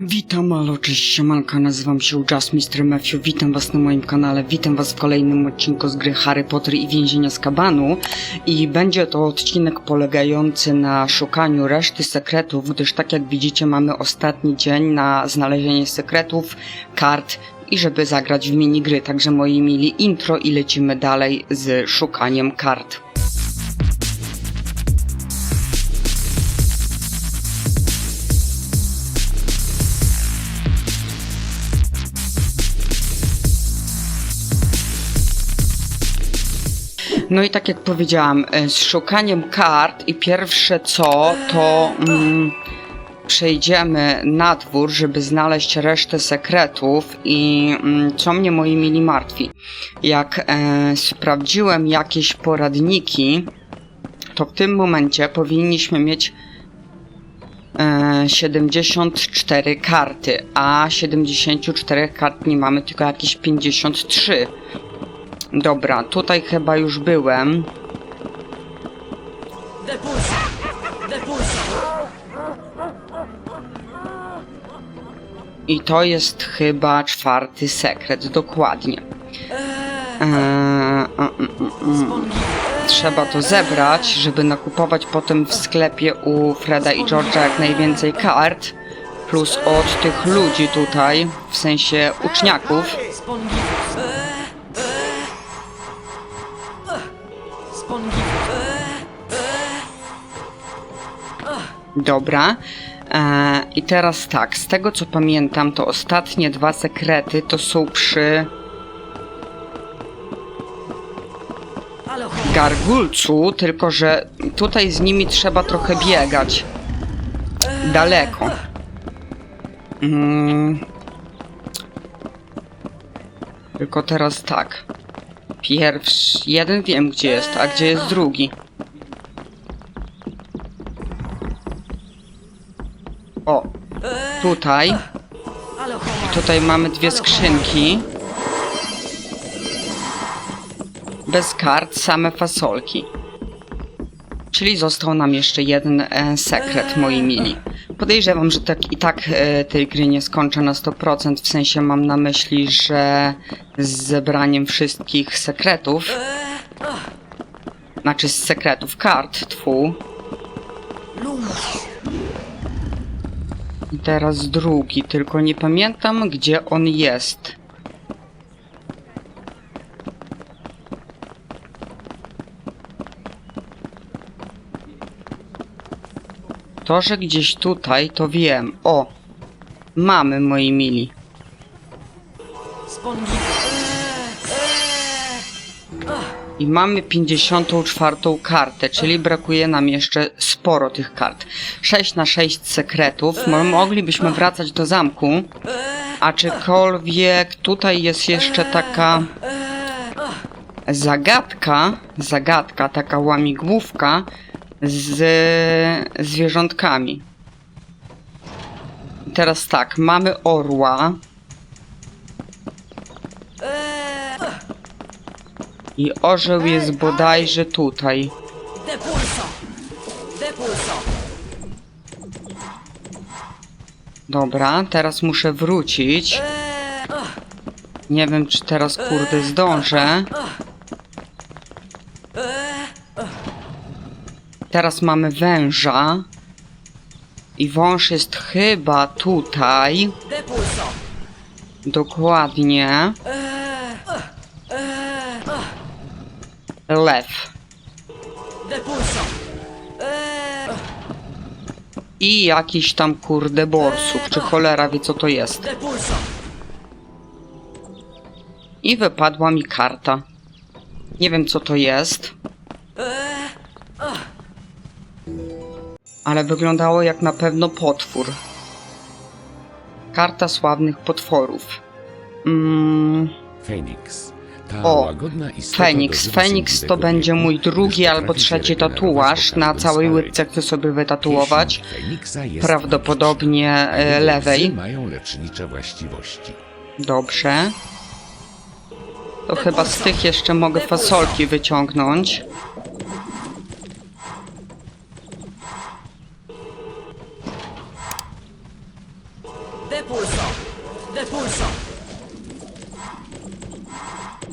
Witam, alo, cześć, siemanka, nazywam się Just Mr. Matthew, witam was na moim kanale, witam was w kolejnym odcinku z gry Harry Potter i Więzienia z Kabanu i będzie to odcinek polegający na szukaniu reszty sekretów, gdyż tak jak widzicie mamy ostatni dzień na znalezienie sekretów, kart i żeby zagrać w minigry, także moi mili intro i lecimy dalej z szukaniem kart. No i tak jak powiedziałam, e, z szukaniem kart i pierwsze co, to mm, przejdziemy na dwór, żeby znaleźć resztę sekretów i mm, co mnie moi mili martwi. Jak e, sprawdziłem jakieś poradniki, to w tym momencie powinniśmy mieć e, 74 karty, a 74 kart nie mamy, tylko jakieś 53. Dobra, tutaj chyba już byłem. I to jest chyba czwarty sekret, dokładnie. Eee. Trzeba to zebrać, żeby nakupować potem w sklepie u Freda i George'a jak najwięcej kart. Plus od tych ludzi tutaj, w sensie uczniaków. Dobra. Eee, I teraz tak, z tego co pamiętam, to ostatnie dwa sekrety to są przy gargulcu, tylko że tutaj z nimi trzeba trochę biegać. Daleko. Mm. Tylko teraz tak. Pierwszy. Jeden wiem gdzie jest, a gdzie jest drugi? O, tutaj. Tutaj mamy dwie skrzynki. Bez kart, same fasolki. Czyli został nam jeszcze jeden e, sekret, moi mili. Podejrzewam, że tak i tak e, tej gry nie skończę na 100%, w sensie mam na myśli, że z zebraniem wszystkich sekretów, znaczy z sekretów kart! I teraz drugi, tylko nie pamiętam gdzie on jest. To, że gdzieś tutaj, to wiem. O! Mamy, moi mili. Spongiwus! I mamy 54 kartę, czyli brakuje nam jeszcze sporo tych kart. 6 na 6 sekretów. Mo- Moglibyśmy wracać do zamku. Aczkolwiek tutaj jest jeszcze taka zagadka, zagadka, taka łamigłówka z zwierzątkami. Teraz tak, mamy orła. I orzeł jest bodajże tutaj. Dobra, teraz muszę wrócić. Nie wiem, czy teraz kurde zdążę. Teraz mamy węża. I wąż jest chyba tutaj. Depulso! Dokładnie. Lew. Depulso! I jakiś tam kurde borsuk, czy cholera wie co to jest. I wypadła mi karta. Nie wiem co to jest. Ale wyglądało jak na pewno potwór. Karta sławnych potworów. Mm, Feniks. O, Feniks. Feniks to będzie mój drugi albo trzeci tatuaż. Na całej łydce chcę sobie wytatuować. Prawdopodobnie e, lewej. Dobrze. To chyba z tych jeszcze mogę fasolki wyciągnąć.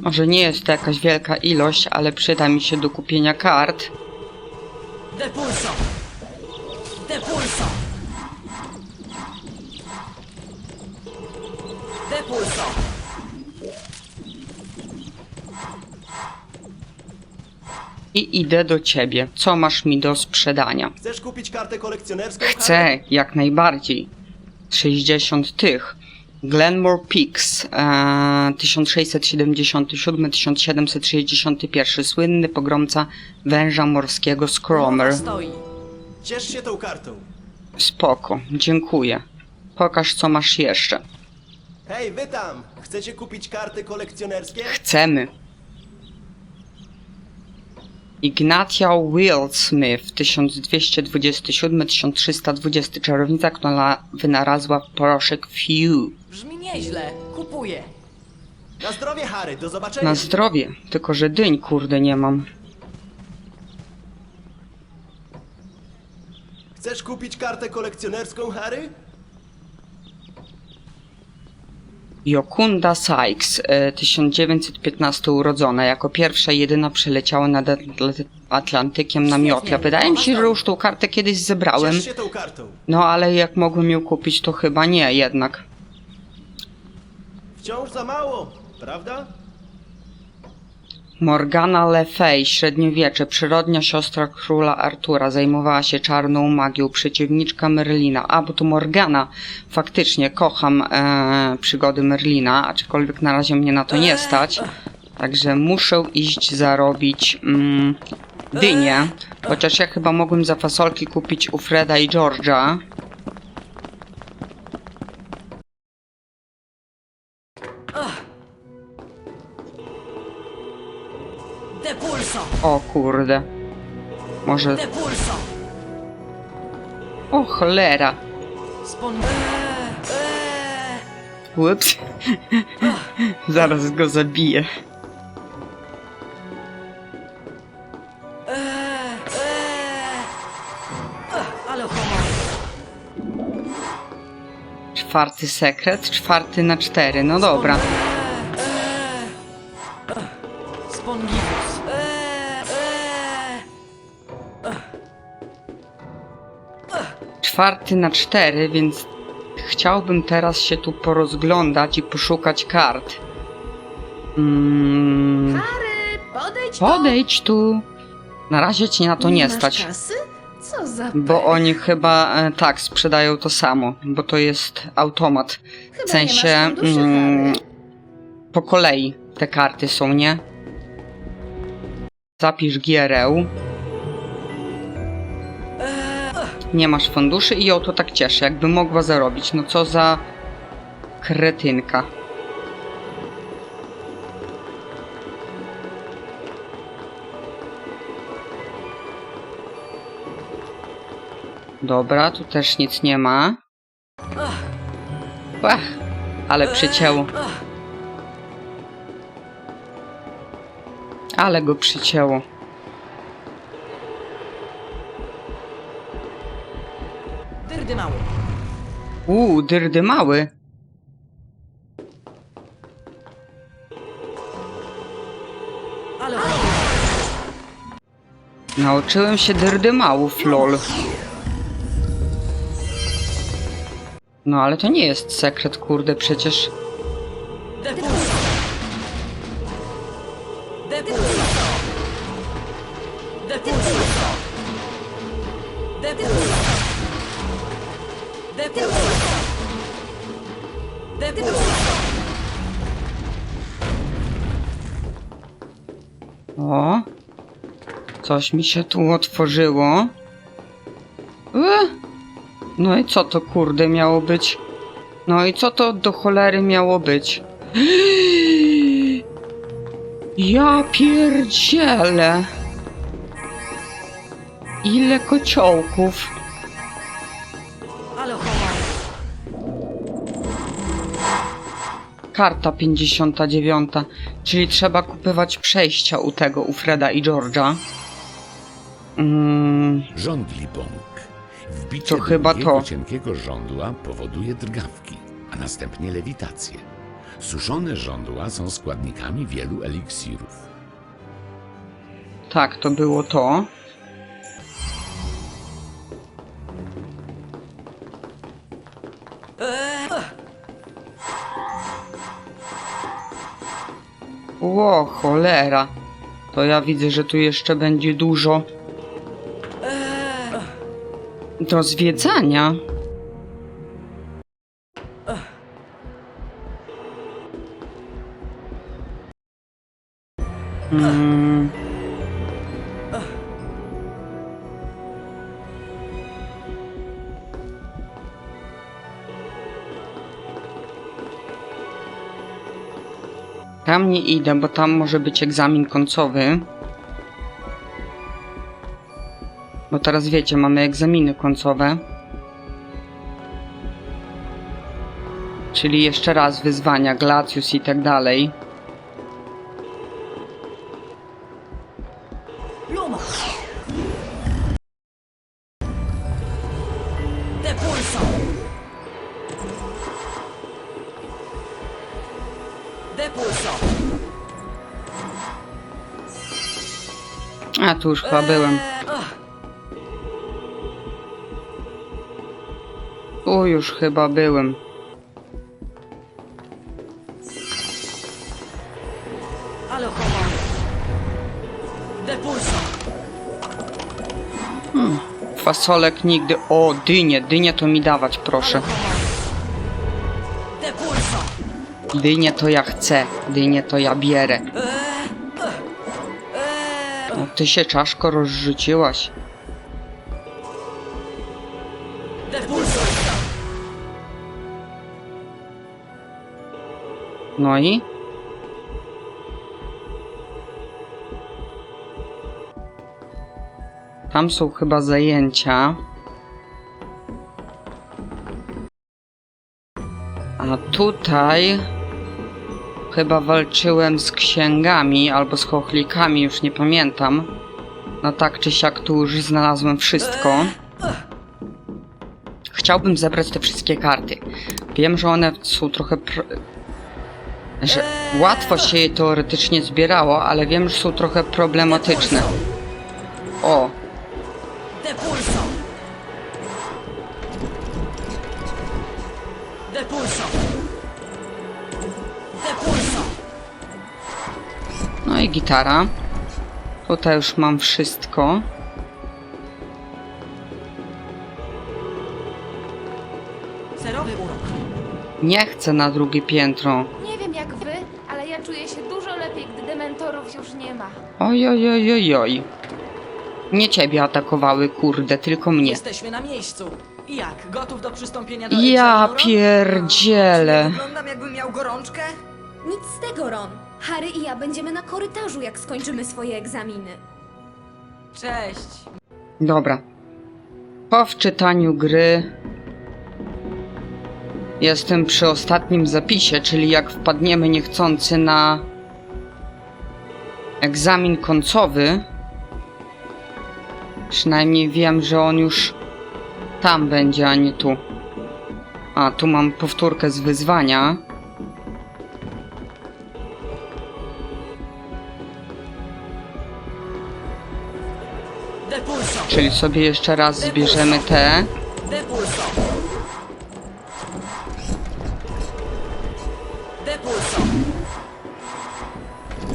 Może nie jest to jakaś wielka ilość, ale przyda mi się do kupienia kart. Depulso! Depulso! Depulso! I idę do ciebie. Co masz mi do sprzedania? Chcesz kupić kartę kolekcjonerską? Chcę, jak najbardziej. 60 tych. Glenmore Peaks, e, 1677-1761, słynny pogromca węża morskiego Scromer. Stoi. Ciesz się tą kartą. Spoko, dziękuję. Pokaż, co masz jeszcze. Hej, wy tam! Chcecie kupić karty kolekcjonerskie? Chcemy. Ignatia Wilsmith, 1227-1320, czarownica, która wynalazła proszek Few. Brzmi nieźle. Kupuję. Na zdrowie, Harry, do zobaczenia! Na zdrowie, tylko że dyń kurde nie mam. Chcesz kupić kartę kolekcjonerską, Harry? Jokunda Sykes, e, 1915 urodzona, jako pierwsza i jedyna przeleciała nad Atl- Atlantykiem na miotle. Wydaje mi się, że już tą kartę kiedyś zebrałem. No ale jak mogłem ją kupić, to chyba nie jednak. Wciąż za mało, prawda? Morgana Le Fay, średniowiecze, przyrodnia siostra króla Artura, zajmowała się czarną magią, przeciwniczka Merlina. A, bo to Morgana. Faktycznie, kocham e, przygody Merlina, aczkolwiek na razie mnie na to nie stać. Także muszę iść zarobić mm, dynię. Chociaż ja chyba mogłem za fasolki kupić u Freda i George'a. O kurde. Może... O cholera. Spon... Eee, Ups. Zaraz go zabiję. homo. Czwarty sekret, czwarty na cztery. No dobra. Czwarty na cztery, więc chciałbym teraz się tu porozglądać i poszukać kart. Mm, Harry, podejdź podejdź tu. Na razie ci na to nie masz stać. kasy? Co za Bo pech. oni chyba e, tak sprzedają to samo, bo to jest automat. Chyba W sensie nie masz funduszy, mm, Harry. po kolei te karty są, nie? Zapisz gierę. Nie masz funduszy i ją to tak cieszy, jakby mogła zarobić. No co za kretynka. Dobra, tu też nic nie ma. Ach, ale przycięło. Ale go przycięło. Uuu, dyrdy mały. Nauczyłem się dyrdy małów, lol. No ale to nie jest sekret, kurde, przecież. Depulso. Depulso. Depulso. O! Coś mi się tu otworzyło. E? No i co to kurde miało być? No i co to do cholery miało być? Ja pierdzielę! Ile kociołków! Karta 59, czyli trzeba kupywać przejścia u tego, u Freda i George'a. Mm, Żądlipąk. Wbicie To chyba to. cienkiego żądła powoduje drgawki. następnie lewitację. Suszone żądła są składnikami wielu eliksirów. Tak, to było to. Ło, cholera. To ja widzę, że tu jeszcze będzie dużo do zwiedzania. Tam nie idę, bo tam może być egzamin końcowy. Bo teraz wiecie, mamy egzaminy końcowe. Czyli jeszcze raz wyzwania, Glacius i tak dalej. Tu już chyba byłem. Ach, Tu już chyba byłem. Depulso! Fasolek nigdy. O, dynie, dynie to mi dawać, proszę. Dynie to ja chcę, dynie to ja bierę. Ty się czaszko rozrzuciłaś. No i? Tam są chyba zajęcia. A tutaj chyba walczyłem z księgami albo z chochlikami, już nie pamiętam. No tak czy siak tu już znalazłem wszystko. Chciałbym zebrać te wszystkie karty. Wiem, że one są trochę. Że łatwo się je teoretycznie zbierało, ale wiem, że są trochę problematyczne. O, no i gitara. Tutaj już mam wszystko. Zerowy urok. Nie chcę na drugie piętro. Nie wiem jak wy, ale ja czuję się dużo lepiej, gdy dementorów już nie ma. Oj, oj, oj, oj, oj. Nie ciebie atakowały, kurde, tylko mnie. Jesteśmy na miejscu. I jak? Gotów do przystąpienia do Ja egzaminu? pierdzielę. Wyglądam jakbym miał gorączkę? Nic z tego, Ron. Harry i ja będziemy na korytarzu, jak skończymy swoje egzaminy. Cześć. Dobra. Po wczytaniu gry jestem przy ostatnim zapisie, czyli jak wpadniemy niechcący na egzamin końcowy, przynajmniej wiem, że on już tam będzie, a nie tu. A, tu mam powtórkę z wyzwania. Czyli sobie jeszcze raz zbierzemy te.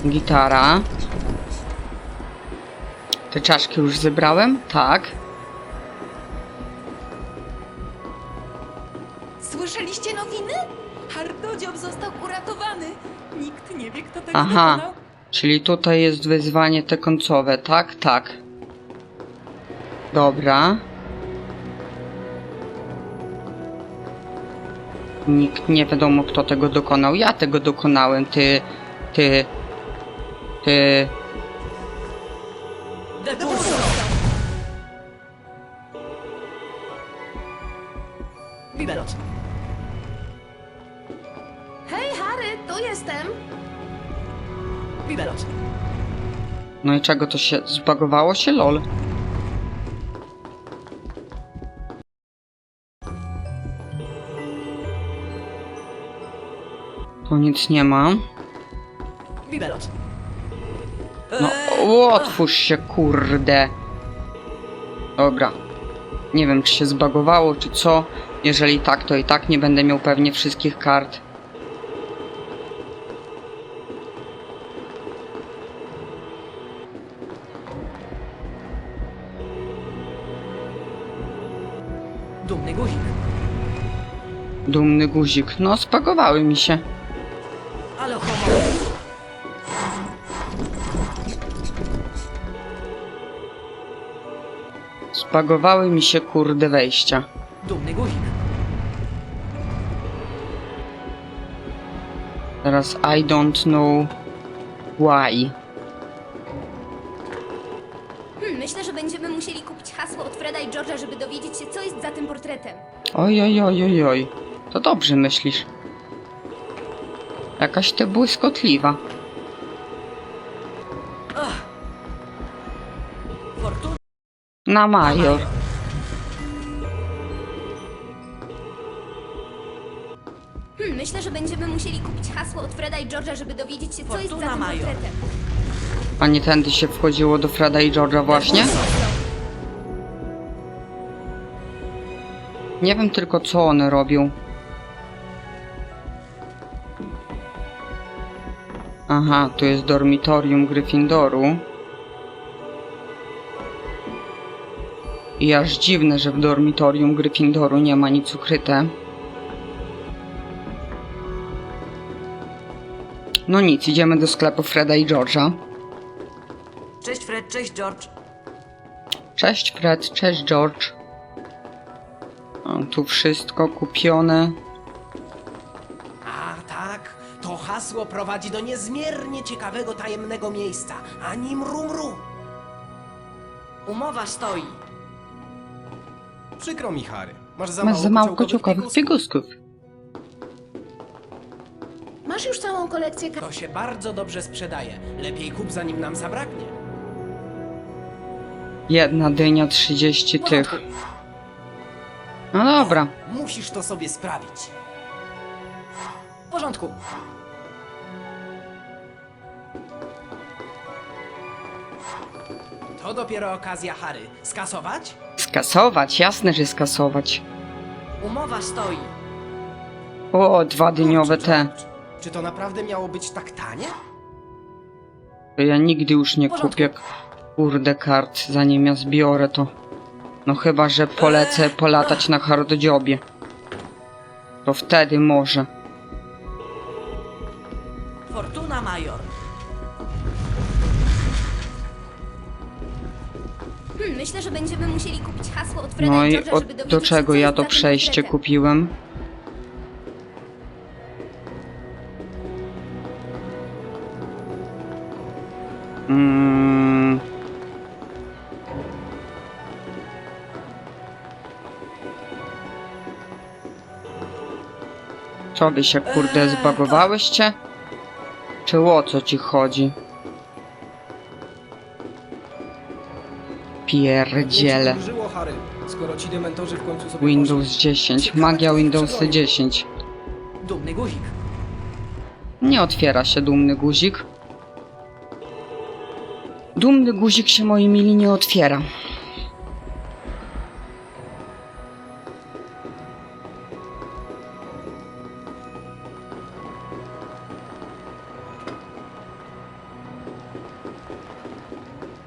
Gitara. Te czaszki już zebrałem? Tak. Słyszeliście nowiny? Hardodziób został uratowany. Nikt nie wie, kto tego Aha. dokonał. Czyli tutaj jest wyzwanie te końcowe, tak? Tak. Dobra. Nikt nie wiadomo kto tego dokonał. Ja tego dokonałem, ty, ty, ty. Bibelot. Hej, Harry, tu jestem. Bibelot. No i czego to się zbagowało się, lol? Nic nie ma. No, otwórz się, kurde. Dobra. Nie wiem, czy się zbagowało, czy co. Jeżeli tak, to i tak nie będę miał pewnie wszystkich kart. Dumny guzik. Dumny guzik. No, spagowały mi się. Spagowały mi się, kurde, wejścia. Dumny guzik. Teraz I don't know why. Hmm, myślę, że będziemy musieli kupić hasło od Freda i George'a, żeby dowiedzieć się, co jest za tym portretem. Oj, oj, oj, oj, oj. To dobrze myślisz. Jakaś ty błyskotliwa. Na major. Hmm, myślę, że będziemy musieli kupić hasło od Freda i George'a, żeby dowiedzieć się, co jest za Fortuna tym Major. portretem. A nie tędy się wchodziło do Freda i George'a właśnie? Nie wiem tylko co one robią. Aha, tu jest dormitorium Gryffindoru. I aż dziwne, że w dormitorium Gryffindoru nie ma nic ukryte. No nic, idziemy do sklepu Freda i George'a. Cześć Fred, cześć George. Cześć Fred, cześć George. O, tu wszystko kupione. A tak, to hasło prowadzi do niezmiernie ciekawego, tajemnego miejsca. Ani mru mru. Umowa stoi. Przykro mi, Harry. Masz za Masz mało, za mało kociołkowych. Masz już całą kolekcję To się bardzo dobrze sprzedaje. Lepiej kup, zanim nam zabraknie. Jedna dynia, 30 tych. No dobra. Musisz to sobie sprawić. W porządku. To dopiero okazja, Harry. Skasować? Skasować, jasne, że skasować. Umowa stoi. O, dwa dyniowe Kurczę, te. Czy to naprawdę miało być tak tanie? To ja nigdy już nie kupię kurde kart, zanim ja zbiorę to. No chyba, że polecę polatać na hardodziobie. To wtedy może. Fortuna Major. Hmm, myślę, że będziemy musieli kupić hasło od Freda No i George'a, od, żeby dowiedzieć do się, czego co ja jest to za tym przejście portretem. kupiłem? Mm. Co wy się kurde zbagowałyście? Czy o co ci chodzi? Sobie Windows 10. Magia Windows 10. Dumny guzik. Nie otwiera się dumny guzik. Dumny guzik się, moi mili, nie otwiera.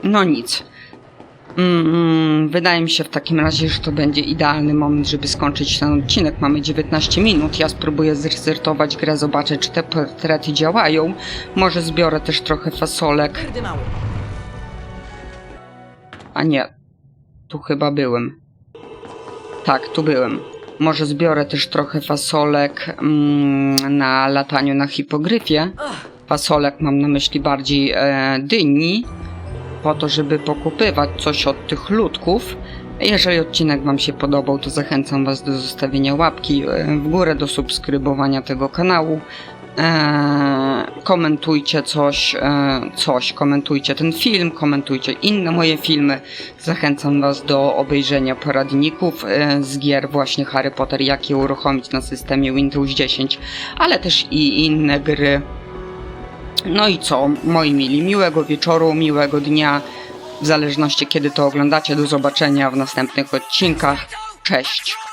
No nic. Mm, wydaje mi się w takim razie, że to będzie idealny moment, żeby skończyć ten odcinek. Mamy 19 minut. Ja spróbuję zrestartować grę, zobaczę, czy te portrety działają. Może zbiorę też trochę fasolek. A nie, tu chyba byłem. Tak, tu byłem. Może zbiorę też trochę fasolek mm, na lataniu na hipogryfie. Fasolek mam na myśli bardziej e, dyni, po to, żeby pokupywać coś od tych ludków. Jeżeli odcinek Wam się podobał, to zachęcam Was do zostawienia łapki e, w górę, do subskrybowania tego kanału. e, komentujcie coś, e, coś, komentujcie ten film, komentujcie inne moje filmy. Zachęcam Was do obejrzenia poradników e, z gier właśnie Harry Potter, jak je uruchomić na systemie Windows 10, ale też i inne gry. No i co, moi mili, miłego wieczoru, miłego dnia, w zależności kiedy to oglądacie. Do zobaczenia w następnych odcinkach. Cześć!